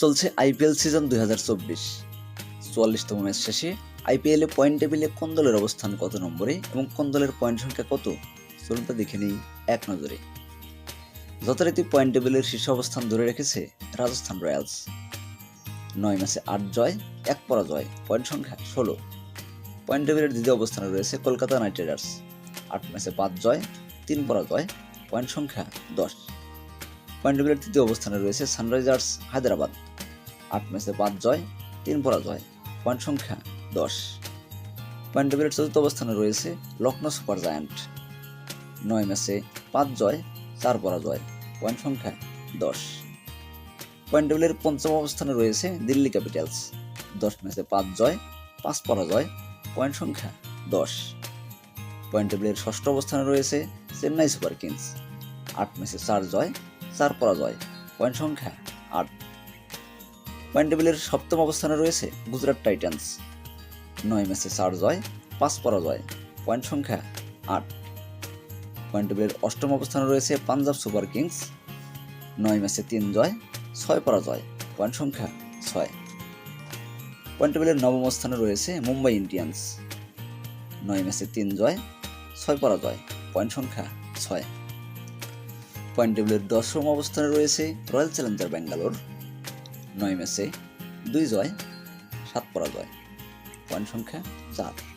চলছে IPL season দুই হাজার চব্বিশ। চুয়াল্লিশতম ম্যাচ শেষে আইপিএলে পয়েন্ট টেবিলে কোন দলের অবস্থান কত নম্বরে এবং কোন দলের পয়েন্ট সংখ্যা কত? চলুন তা দেখে নেই এক নজরে। যথারীতি পয়েন্ট টেবিলের শীর্ষ অবস্থান ধরে রেখেছে রাজস্থান রয়্যালস। নয় ম্যাচে আট জয়, এক পরাজয় পয়েন্ট সংখ্যা ষোলো। পয়েন্ট টেবিলের দ্বিতীয় অবস্থানে রয়েছে কলকাতা নাইট রাইডার্স। আট ম্যাচে পাঁচ জয়, তিন পরাজয় পয়েন্ট সংখ্যা দশ। পয়েন্ট টেবিলের তৃতীয় অবস্থানে রয়েছে সানরাইজার্স হায়দ্রাবাদ। আট ম্যাচে পাঁচ জয়, তিন পরাজয়, পয়েন্ট সংখ্যা দশ। পয়েন্ট টেবিলের চতুর্থ অবস্থানে রয়েছে লখনৌ সুপার জায়ান্ট। নয় ম্যাচে পাঁচ জয়, চার পরাজয়, পয়েন্ট সংখ্যা দশ। পয়েন্ট টেবিলের পঞ্চম অবস্থানে রয়েছে দিল্লি ক্যাপিটালস। দশ ম্যাচে পাঁচ জয়, পাঁচ পরাজয়, পয়েন্ট সংখ্যা দশ। পয়েন্ট টেবিলের ষষ্ঠ অবস্থানে রয়েছে চেন্নাই সুপার কিংস। আট ম্যাচে চার জয় চার পরাজয়, পয়েন্ট সংখ্যা আট। পয়েন্ট টেবিলের সপ্তম অবস্থানে রয়েছে গুজরাট টাইটান্স। নয় ম্যাচে চার জয়, পাঁচ পরাজয়, পয়েন্ট সংখ্যা আট। পয়েন্ট টেবিলের অষ্টম অবস্থানে রয়েছে পাঞ্জাব সুপার কিংস। নয় ম্যাচে তিন জয়, ছয় পরাজয়, পয়েন্ট সংখ্যা ছয়। পয়েন্ট টেবিলের নবম স্থানে রয়েছে মুম্বাই ইন্ডিয়ান্স। নয় ম্যাচে তিন জয়, ছয় পরাজয়, পয়েন্ট সংখ্যা ছয়। পয়েন্ট টেবিলের দশম অবস্থানে রয়েছে রয়্যাল চ্যালেঞ্জার ব্যাঙ্গালোর, নয় ম্যাচে দুই জয়, সাত পরাজয়। পয়েন্ট সংখ্যা চার।